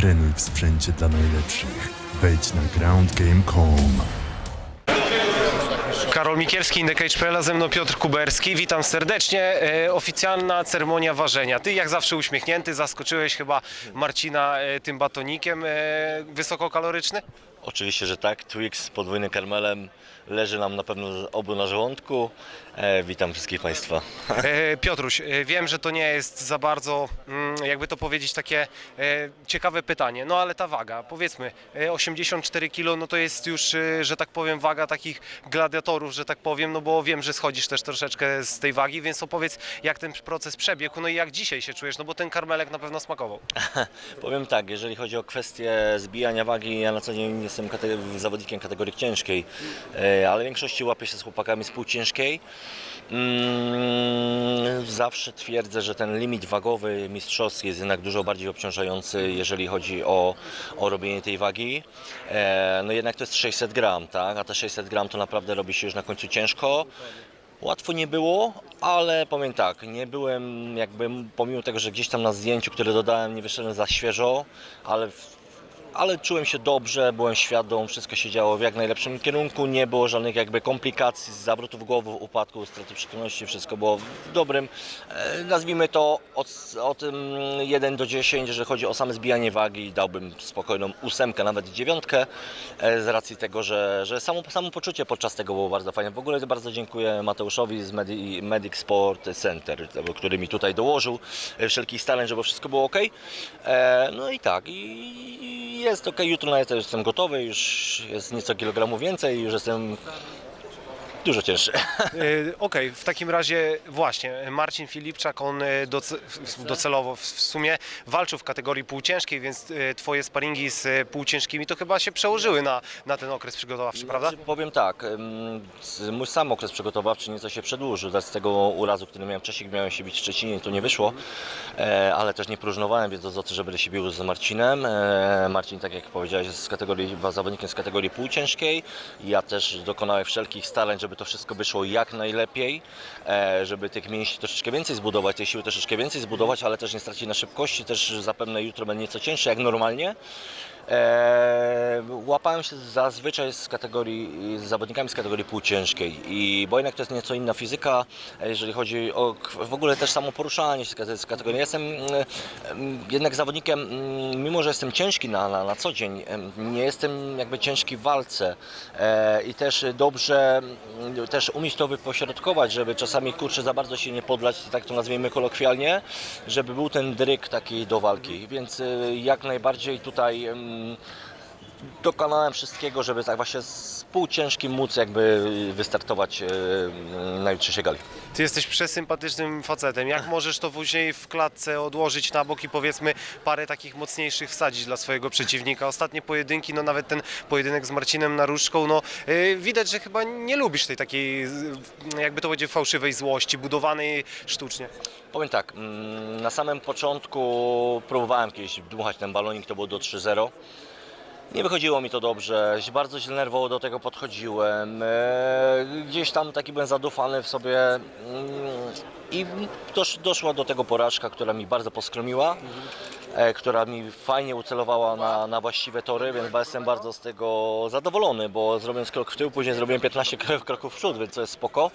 Trenuj w sprzęcie dla najlepszych. Wejdź na groundgame.com. Karol Mikierski, InTheCage.pl, a ze mną Piotr Kuberski. Witam serdecznie. E, oficjalna ceremonia ważenia. Ty jak zawsze uśmiechnięty, zaskoczyłeś chyba Marcina e, tym batonikiem e, wysokokaloryczny? Oczywiście, że tak. Twix z podwójnym karmelem leży nam na pewno obu na żołądku. E, witam wszystkich Państwa. E, Piotruś, e, wiem, że to nie jest za bardzo, mm, jakby to powiedzieć, takie e, ciekawe pytanie, no ale ta waga, powiedzmy, e, 84 kg, no to jest już, e, że tak powiem, waga takich gladiatorów, że tak powiem, no bo wiem, że schodzisz też troszeczkę z tej wagi, więc opowiedz, jak ten proces przebiegł, no i jak dzisiaj się czujesz, no bo ten karmelek na pewno smakował. Powiem tak, jeżeli chodzi o kwestię zbijania wagi, ja na co dzień jestem zawodnikiem kategorii ciężkiej, e, ale w większości łapię się z chłopakami z półciężkiej. Mm, zawsze twierdzę, że ten limit wagowy mistrzowski jest jednak dużo bardziej obciążający, jeżeli chodzi o, o robienie tej wagi. E, no jednak to jest 600 gram, tak? A te 600 gram to naprawdę robi się już na końcu ciężko. Łatwo nie było, ale powiem tak, nie byłem jakby, pomimo tego, że gdzieś tam na zdjęciu, które dodałem, nie wyszedłem za świeżo, ale, ale czułem się dobrze, byłem świadom, wszystko się działo w jak najlepszym kierunku, nie było żadnych jakby komplikacji, zawrotów głowy, upadku, straty przytomności, wszystko było w dobrym, e, nazwijmy to od, od tym 1 do 10, jeżeli chodzi o same zbijanie wagi, dałbym spokojną ósemkę, nawet dziewiątkę, e, z racji tego, że, że samo, samo poczucie podczas tego było bardzo fajne. W ogóle bardzo dziękuję Mateuszowi z Medi, Medic Sport Center, który mi tutaj dołożył wszelkich starań, żeby wszystko było ok. E, no i tak, i jest ok, jutro nawet jestem gotowy, już jest nieco kilogramów więcej, już jestem dużo cięższy. E, Okej, w takim razie właśnie Marcin Filipczak, on w- docelowo w w sumie walczył w kategorii półciężkiej, więc e, twoje sparingi z półciężkimi to chyba się przełożyły na, na ten okres przygotowawczy, prawda? Znaczy, powiem tak, z- mój sam okres przygotowawczy nieco się przedłużył. Z tego urazu, który miałem wcześniej, miałem się bić w Szczecinie, to nie wyszło, e, ale też nie próżnowałem, wiedząc o tym, że będę się bił z Marcinem. E, Marcin, tak jak powiedziałeś, jest z kategorii, zawodnikiem z kategorii półciężkiej. Ja też dokonałem wszelkich starań, żeby to wszystko wyszło jak najlepiej, e, żeby tych mięśni troszeczkę więcej zbudować, tej siły troszeczkę więcej zbudować, ale też nie stracić na szybkości. Też zapewne jutro będzie nieco cięższe, jak normalnie. Eee, łapałem się zazwyczaj z kategorii, z zawodnikami z kategorii półciężkiej i bo jednak to jest nieco inna fizyka, e, jeżeli chodzi o w ogóle też samo poruszanie się z kate- z kategorii. Ja jestem jednak zawodnikiem, mm, mimo że jestem ciężki na, na, na co dzień, nie jestem jakby ciężki w walce e, i też dobrze mm, też umieć to wypośrodkować, żeby czasami kurczę za bardzo się nie podlać, tak to nazwijmy kolokwialnie, żeby był ten dryk taki do walki, więc y, jak najbardziej tutaj dokonałem wszystkiego, żeby tak właśnie z półciężkim móc jakby wystartować y, na jutrzejszej gali. Ty jesteś przesympatycznym facetem. Jak możesz to później w klatce odłożyć na bok i powiedzmy parę takich mocniejszych wsadzić dla swojego przeciwnika? Ostatnie pojedynki, no nawet ten pojedynek z Marcinem Naruszką, no yy, widać, że chyba nie lubisz tej takiej, yy, jakby to powiedzieć, fałszywej złości, budowanej sztucznie. Powiem tak, mm, na samym początku próbowałem kiedyś dmuchać ten balonik, to było do 3-0. Nie wychodziło mi to dobrze, bardzo się nerwowo do tego podchodziłem. e, Gdzieś tam taki byłem zadufany w sobie mm, i dosz, doszła do tego porażka, która mi bardzo poskromiła, która mi fajnie ucelowała na, na właściwe tory, więc jestem bardzo z tego zadowolony, bo zrobiąc krok w tył, później zrobiłem 15 kro- kroków w przód, więc to jest spoko.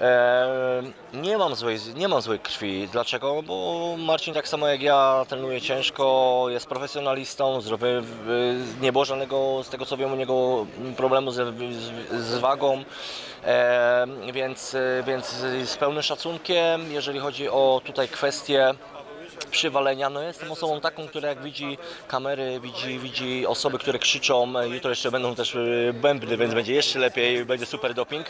E, nie, mam złej, nie mam złej krwi. Dlaczego? Bo Marcin tak samo jak ja trenuje ciężko, jest profesjonalistą, zdrowy, nie było żadnego, z tego co wiem u niego, problemu z, z, z wagą. E, więc, więc z pełnym szacunkiem, jeżeli chodzi o tutaj kwestie przywalenia. No jestem osobą taką, która jak widzi kamery, widzi, widzi osoby, które krzyczą, jutro jeszcze będą też y, bębny, więc będzie jeszcze lepiej, będzie super doping.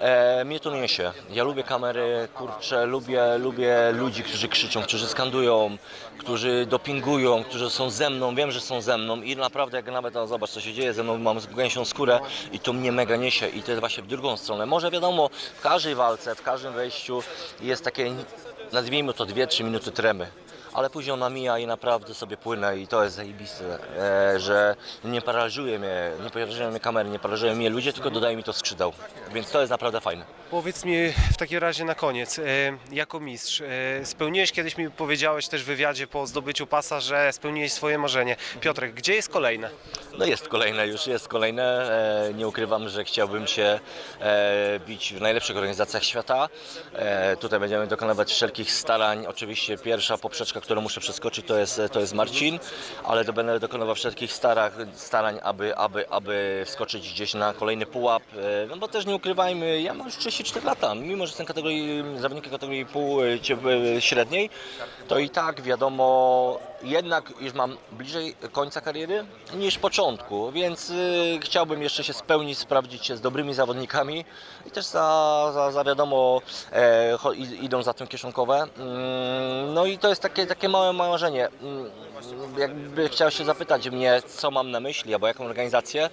E, mnie to niesie. Ja lubię kamery, kurczę, lubię, lubię ludzi, którzy krzyczą, którzy skandują, którzy dopingują, którzy są ze mną, wiem, że są ze mną i naprawdę jak nawet, no, zobacz co się dzieje, ze mną mam gęsią skórę i to mnie mega niesie i to jest właśnie w drugą stronę. Może wiadomo, w każdej walce, w każdym wejściu jest takie, nazwijmy to 2-3 minuty tremy ale później ona mija i naprawdę sobie płynę i to jest zajebiste, e, że nie paraliżuje mnie, nie paraliżują mnie kamery, nie paraliżują mnie ludzie, tylko dodaje mi to skrzydeł, więc to jest naprawdę fajne. Powiedz mi w takim razie na koniec, e, jako mistrz, e, spełniłeś kiedyś mi powiedziałeś też w wywiadzie po zdobyciu pasa, że spełniłeś swoje marzenie. Piotrek, gdzie jest kolejne? No jest kolejne, już jest kolejne. E, nie ukrywam, że chciałbym się e, bić w najlepszych organizacjach świata. E, tutaj będziemy dokonywać wszelkich starań. Oczywiście pierwsza poprzeczka, którą muszę przeskoczyć to jest, to jest Marcin, ale to będę dokonywał wszelkich starach, starań, aby, aby, aby wskoczyć gdzieś na kolejny pułap. E, no bo też nie ukrywajmy, ja mam już 34 lata, mimo że jestem kategorii, zawodnikiem kategorii pół e, e, średniej, to i tak wiadomo, jednak już mam bliżej końca kariery niż początku, więc y, chciałbym jeszcze się spełnić, sprawdzić się z dobrymi zawodnikami i też za, za, za wiadomo e, idą za tym kieszonkowe. Mm, no i to jest takie, takie małe marzenie. Mm, jakby chciał się zapytać mnie, co mam na myśli, albo jaką organizację.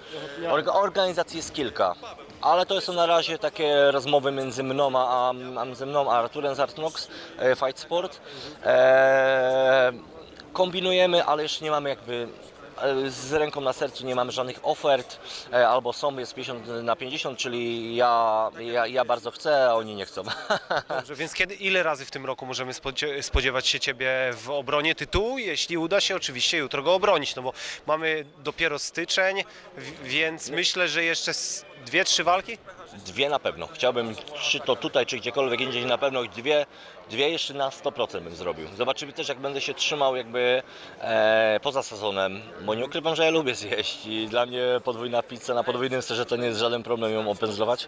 Orga, organizacji jest kilka. Ale to są na razie takie rozmowy między mną a, a mną a Arturem z Artnox e, Fight Sport. E, kombinujemy, ale jeszcze nie mamy jakby z ręką na sercu nie mamy żadnych ofert, e, albo są, jest 50 na 50, czyli ja, ja, ja bardzo chcę, a oni nie chcą. Dobrze, więc kiedy, ile razy w tym roku możemy spodzie- spodziewać się Ciebie w obronie tytułu, jeśli uda się oczywiście jutro go obronić, no bo mamy dopiero styczeń, więc myślę, że jeszcze dwie, trzy walki? Dwie na pewno. Chciałbym, czy to tutaj, czy gdziekolwiek indziej na pewno dwie, dwie jeszcze na 100% bym zrobił. Zobaczymy też, jak będę się trzymał jakby e, poza sezonem, bo nie ukrywam, że ja lubię zjeść i dla mnie podwójna pizza na podwójnym serze to nie jest żaden problem ją opędzlować,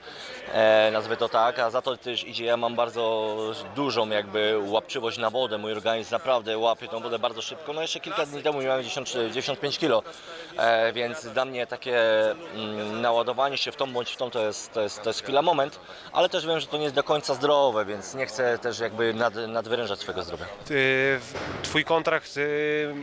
e, nazwę to tak, a za to też idzie, ja mam bardzo dużą jakby łapczywość na wodę, mój organizm naprawdę łapie tą wodę bardzo szybko, no jeszcze kilka dni temu miałem 10, 95 kg, e, więc dla mnie takie mm, naładowanie się w tą bądź w tą to jest, to, jest, to jest chwila, moment, ale też wiem, że to nie jest do końca zdrowe, więc nie chcę też jakby nad, nadwyrężać swojego zdrowia. Ty- Twój kontrakt y,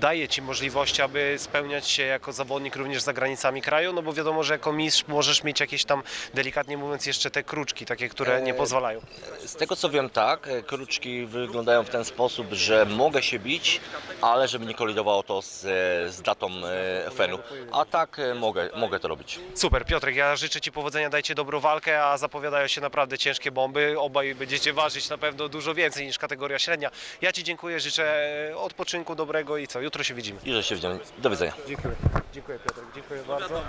daje Ci możliwość, aby spełniać się jako zawodnik również za granicami kraju, no bo wiadomo, że jako mistrz możesz mieć jakieś tam, delikatnie mówiąc, jeszcze te kruczki, takie, które nie pozwalają. Z tego co wiem tak, e, kruczki wyglądają w ten sposób, że mogę się bić, ale żeby nie kolidowało to z, e, z datą e, FN-u. A tak e, mogę, mogę to robić. Super, Piotrek, ja życzę Ci powodzenia, dajcie dobrą walkę, a zapowiadają się naprawdę ciężkie bomby. Obaj będziecie ważyć na pewno dużo więcej niż kategoria średnia. Ja Ci dziękuję, życzę odpoczynku dobrego i co, jutro się widzimy. Że się widzimy. Do widzenia. Dziękuję. Dziękuję Piotrek, dziękuję bardzo.